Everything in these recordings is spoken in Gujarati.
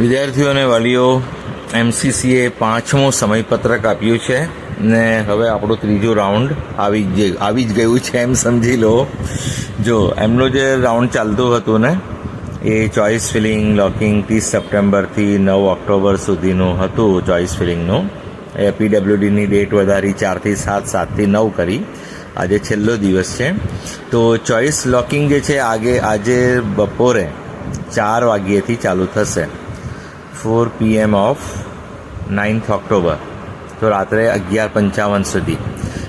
વિદ્યાર્થીઓ અને વાલીઓ એમસીસીએ પાંચમું સમયપત્રક આપ્યું છે ને હવે આપણું ત્રીજું રાઉન્ડ આવી જ આવી જ ગયું છે એમ સમજી લો. જો, એમનું જે રાઉન્ડ ચાલતું હતું ને, એ ચોઇસ ફિલિંગ લોકિંગ ત્રીસ સપ્ટેમ્બરથી નવ ઓક્ટોબર સુધીનું હતું ચોઇસ ફિલિંગનું. એ પીડબ્લ્યુડીની ડેટ વધારી ચારથી સાત, સાતથી નવ કરી. આજે છેલ્લો દિવસ છે. તો ચોઇસ લોકિંગ જે છે, આગે આજે બપોરે ચાર વાગ્યેથી ચાલુ થશે. Four PM of ninth October તો રાત્રે અગિયાર પંચાવન સુધી.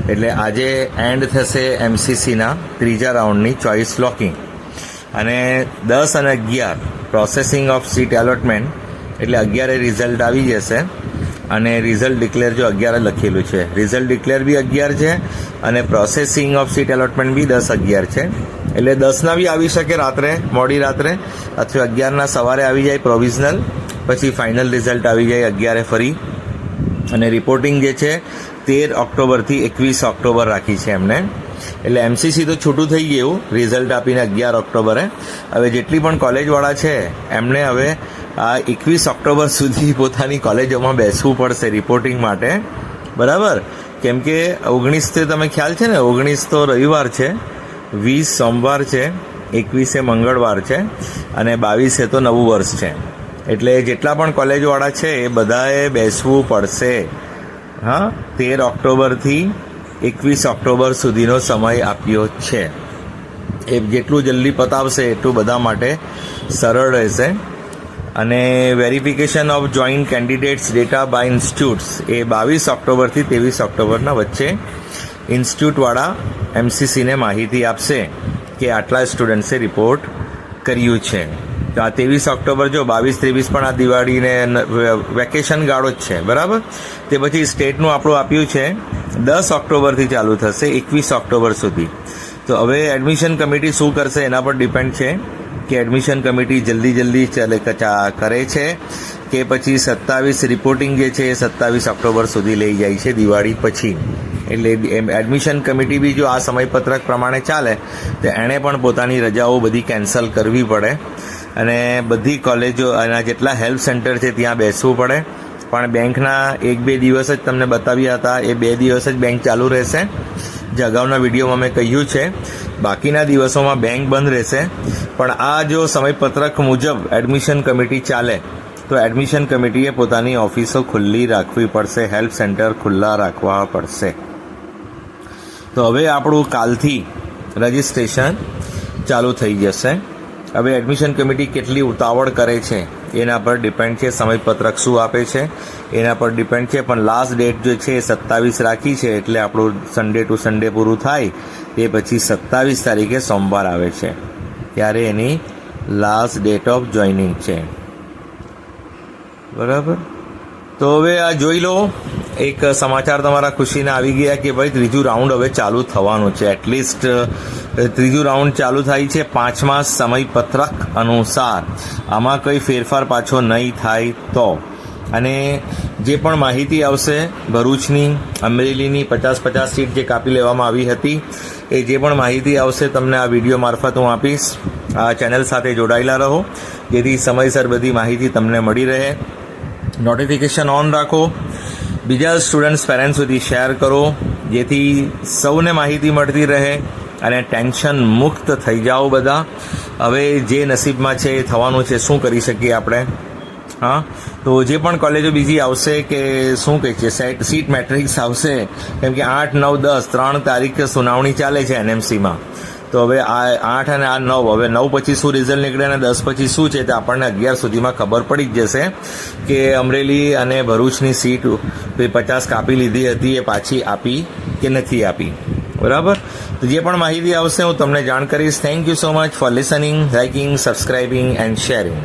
એટલે આજે એન્ડ થશે એમસીસીના ત્રીજા રાઉન્ડની ચોઇસ લોકિંગ અને દસ અને અગિયાર પ્રોસેસિંગ ઓફ સીટ એલોટમેન્ટ એટલે અગિયારે રિઝલ્ટ આવી જશે. અને રિઝલ્ટ ડિક્લેર જો અગિયારે લખેલું છે. રિઝલ્ટ ડિક્લેર બી અગિયાર છે, અને processing of seat allotment B દસ અગિયાર છે. એટલે દસના બી આવી શકે રાત્રે, મોડી રાત્રે, અથવા અગિયારના સવારે આવી જાય પ્રોવિઝનલ પછી ફાઇનલ રિઝલ્ટ આવી જાય અગિયારે ફરી. અને રિપોર્ટિંગ જે છે, તેર ઓક્ટોબરથી એકવીસ ઓક્ટોબર રાખી છે એમને. એટલે એમસીસી તો છૂટું થઈ ગયું રિઝલ્ટ આપીને અગિયાર ઓક્ટોબરે. હવે જેટલી પણ કોલેજવાળા છે, એમને હવે આ એકવીસ ઓક્ટોબર સુધી પોતાની કોલેજોમાં બેસવું પડશે રિપોર્ટિંગ માટે. બરાબર? કેમ કે ઓગણીસ તે તમે ખ્યાલ છે ને, ઓગણીસ તો રવિવાર છે, વીસ સોમવાર છે, એકવીસે મંગળવાર છે, અને બાવીસે તો નવું વર્ષ છે. એટલે જેટલા પણ કોલેજવાળા છે, એ બધાએ બેસવું પડશે. હા, તેર ઓક્ટોબરથી એકવીસ ઓક્ટોબર સુધીનો સમય આપ્યો છે. એ જેટલું જલ્દી પતાવશે, એટલું બધા માટે સરળ રહેશે. અને verification of joint candidates data by institutes, એ બાવીસ ઓક્ટોબરથી ત્રેવીસ ઓક્ટોબરના વચ્ચે ઇન્સ્ટિટ્યૂટવાળા એમસીસીને માહિતી આપશે કે આટલા સ્ટુડન્ટ્સે રિપોર્ટ કર્યું છે. આ ત્રેવીસ ઓક્ટોબર જો બાવીસ, ત્રેવીસ પણ આ દિવાળીને વેકેશન ગાળો જ છે, બરાબર? તે પછી સ્ટેટનું આપણું આપ્યું છે, દસ ઓક્ટોબરથી ચાલુ થશે, એકવીસ ઓક્ટોબર સુધી. તો હવે એડમિશન કમિટી શું કરશે એના પર ડિપેન્ડ છે કે એડમિશન કમિટી જલ્દી જલ્દી ચાલે કરે છે. કે પછી સત્તાવીસ રિપોર્ટિંગ જે છે એ સત્તાવીસ ઓક્ટોબર સુધી લઈ જાય છે, દિવાળી પછી. એટલે એડમિશન કમિટી બી જો આ સમયપત્રક પ્રમાણે ચાલે, તો એણે પણ પોતાની રજાઓ બધી કેન્સલ કરવી પડે. અને બધી કોલેજો એના જેટલા હેલ્થ સેન્ટર છે ત્યાં બેસવું પડે. પણ બેંકના એક બે દિવસ જ તમને બતાવ્યા હતા, એ બે દિવસ જ બેંક ચાલુ રહેશે. જે અગાઉના વિડીયોમાં મેં કહ્યું છે, બાકીના દિવસોમાં બેંક બંધ રહેશે. પણ આ જો સમયપત્રક મુજબ એડમિશન કમિટી ચાલે તો એડમિશન કમિટીએ પોતાની ઓફિસો ખુલ્લી રાખવી પડશે, હેલ્પ સેન્ટર ખુલ્લા રાખવા પડશે. તો હવે આપણું કાલથી રજિસ્ટ્રેશન ચાલુ થઈ જશે. હવે એડમિશન કમિટી કેટલી ઉતાવળ કરે છે, એના પર ડિપેન્ડ છે, સમયપત્રક શું આપે છે, એના પર ડિપેન્ડ છે, પણ લાસ્ટ ડેટ જે છે એ સત્તાવીસ રાખી છે, એટલે આપણું સન્ડે ટુ સન્ડે પૂરું થાય, એ પછી સત્તાવીસ તારીખે સોમવાર આવે છે. ત્યારે એની લાસ્ટ ડેટ ઓફ જોઈનિંગ છે. બરાબર? તો હવે આ જોઈ લો, એક સમાચાર તમારા ખુશીને આવી ગયા કે ભાઈ ત્રીજું રાઉન્ડ હવે ચાલુ થવાનું છે. એટલીસ્ટ ત્રીજું રાઉન્ડ ચાલુ થાય છે પાંચમા સમયપત્રક અનુસાર. આમાં કંઈ ફેરફાર પાછો નહીં થાય તો. અને જે પણ માહિતી આવશે, ભરૂચની, અમરેલીની પચાસ પચાસ સીટ જે કાપી લેવામાં આવી હતી, એ જે પણ માહિતી આવશે તમને આ વીડિયો મારફત હું આપીશ. આ ચેનલ સાથે જોડાયેલા રહો, જેથી સમયસર બધી માહિતી તમને મળી રહે. નોટિફિકેશન ઓન રાખો. બીજા સ્ટુડન્ટ્સ પેરેન્ટ્સ સુધી શેર કરો, જેથી સૌને માહિતી મળતી રહે અને ટેન્શન મુક્ત થઈ જાઓ બધા. હવે જે નસીબમાં છે, એ થવાનું છે, શું કરી શકીએ આપણે? હા? તો જે પણ કોલેજો બીજી આવશે કે શું કહે છે સીટ મેટ્રિક્સ આવશે, કેમ કે આઠ, નવ, દસ, ત્રણ તારીખે સુનાવણી ચાલે છે એનએમસીમાં તો હવે આ આઠ અને આ નવ, હવે નવ પછી શું રિઝલ્ટ નીકળે અને દસ પછી શું છે તે આપણને અગિયાર સુધીમાં ખબર પડી જ જશે કે અમરેલી અને ભરૂચની સીટ પચાસ કાપી લીધી હતી એ પાછી આપી કે નથી આપી. બરાબર? તો જે પણ માહિતી આવશે હું તમને જાણ કરીશ. Thank you so much for listening liking subscribing and sharing